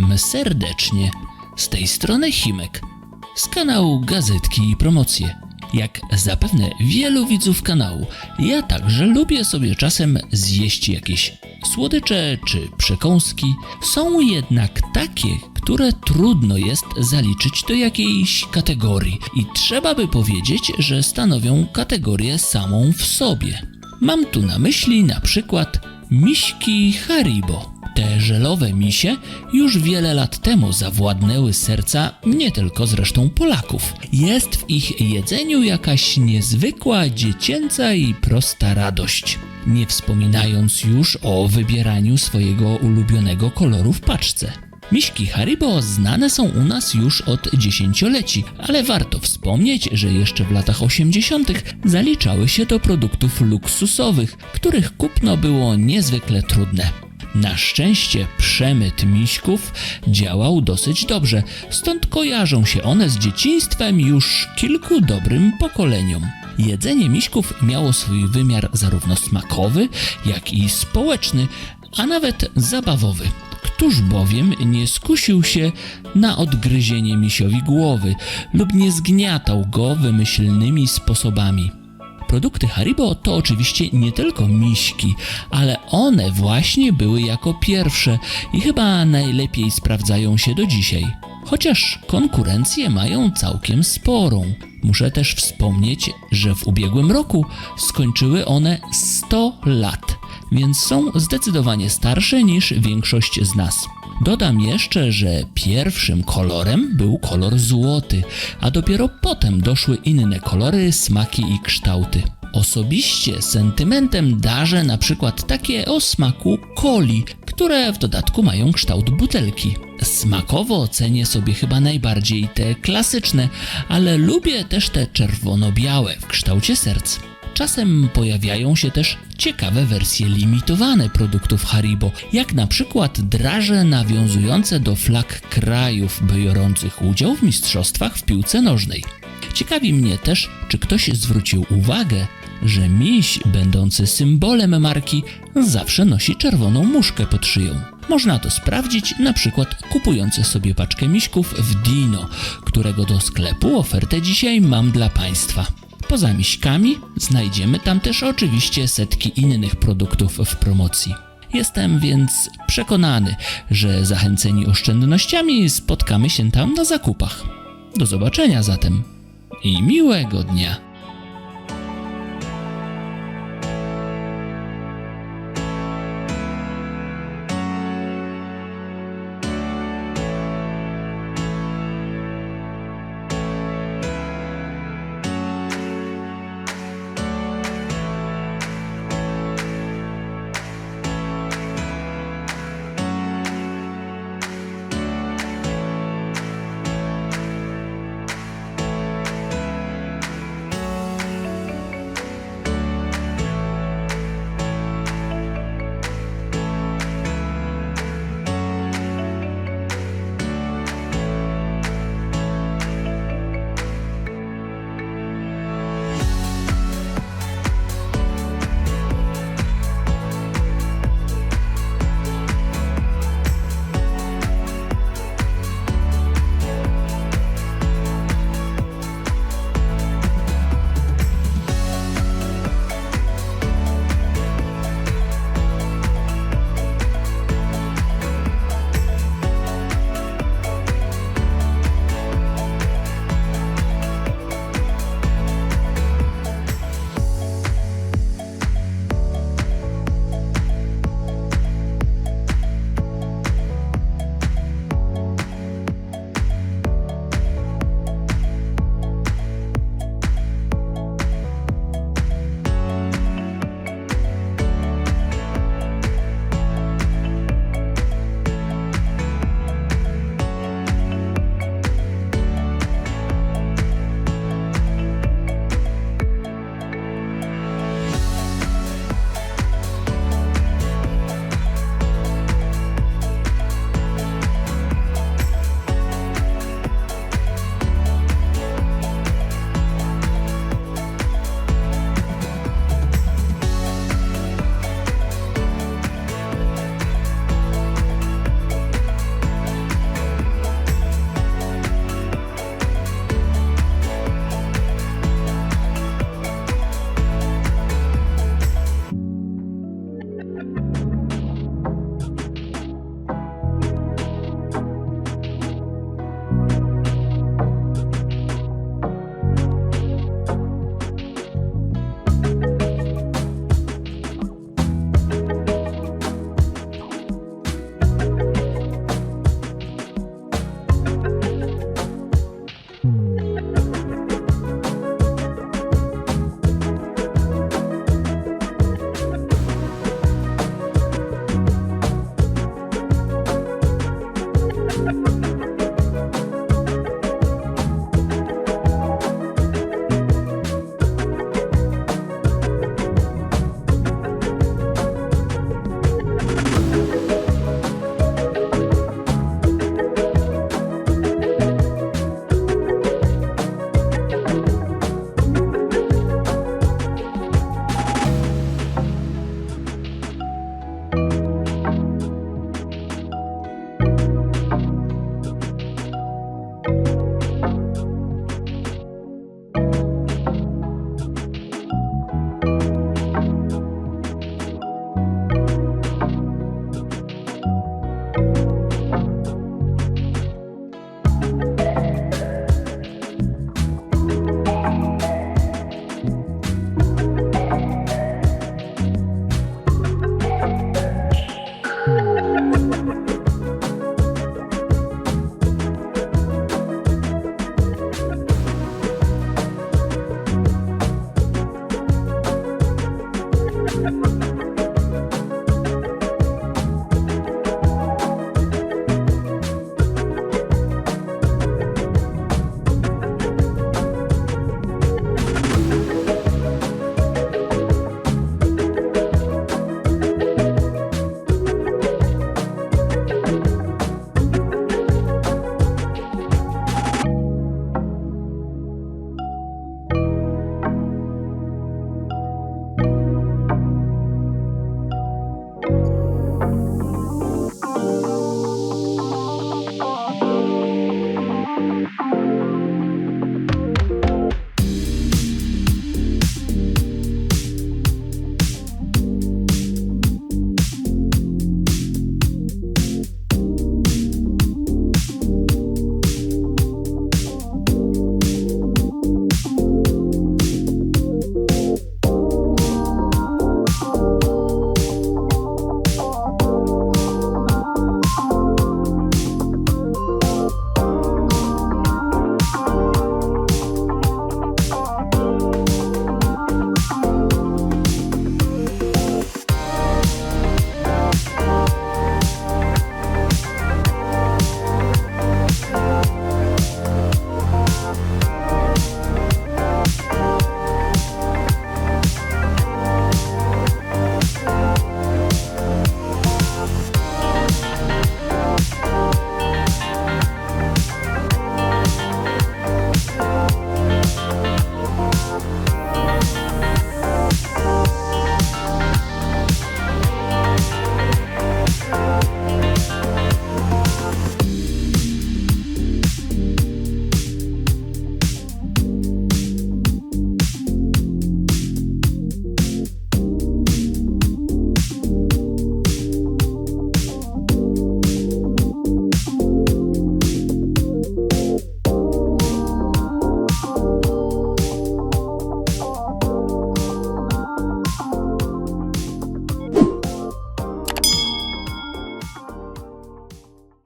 Witam serdecznie. Z tej strony Himek, z kanału Gazetki i Promocje. Jak zapewne wielu widzów kanału, ja także lubię sobie czasem zjeść jakieś słodycze czy przekąski. Są jednak takie, które trudno jest zaliczyć do jakiejś kategorii i trzeba by powiedzieć, że stanowią kategorię samą w sobie. Mam tu na myśli na przykład miśki Haribo. Te żelowe misie już wiele lat temu zawładnęły serca nie tylko zresztą Polaków. Jest w ich jedzeniu jakaś niezwykła, dziecięca i prosta radość. Nie wspominając już o wybieraniu swojego ulubionego koloru w paczce. Miśki Haribo znane są u nas już od dziesięcioleci, ale warto wspomnieć, że jeszcze w latach 80. zaliczały się do produktów luksusowych, których kupno było niezwykle trudne. Na szczęście przemyt miśków działał dosyć dobrze, stąd kojarzą się one z dzieciństwem już kilku dobrym pokoleniom. Jedzenie miśków miało swój wymiar zarówno smakowy, jak i społeczny, a nawet zabawowy. Któż bowiem nie skusił się na odgryzienie misiowi głowy lub nie zgniatał go wymyślnymi sposobami? Produkty Haribo to oczywiście nie tylko miśki, ale one właśnie były jako pierwsze i chyba najlepiej sprawdzają się do dzisiaj. Chociaż konkurencję mają całkiem sporą. Muszę też wspomnieć, że w ubiegłym roku skończyły one 100 lat, więc są zdecydowanie starsze niż większość z nas. Dodam jeszcze, że pierwszym kolorem był kolor złoty, a dopiero potem doszły inne kolory, smaki i kształty. Osobiście sentymentem darzę na przykład takie o smaku coli, które w dodatku mają kształt butelki. Smakowo cenię sobie chyba najbardziej te klasyczne, ale lubię też te czerwono-białe w kształcie serc. Czasem pojawiają się też ciekawe wersje limitowane produktów Haribo, jak na przykład draże nawiązujące do flag krajów biorących udział w mistrzostwach w piłce nożnej. Ciekawi mnie też, czy ktoś zwrócił uwagę, że miś będący symbolem marki zawsze nosi czerwoną muszkę pod szyją. Można to sprawdzić na przykład kupując sobie paczkę miśków w Dino, którego do sklepu ofertę dzisiaj mam dla Państwa. Poza miśkami znajdziemy tam też oczywiście setki innych produktów w promocji. Jestem więc przekonany, że zachęceni oszczędnościami spotkamy się tam na zakupach. Do zobaczenia zatem i miłego dnia.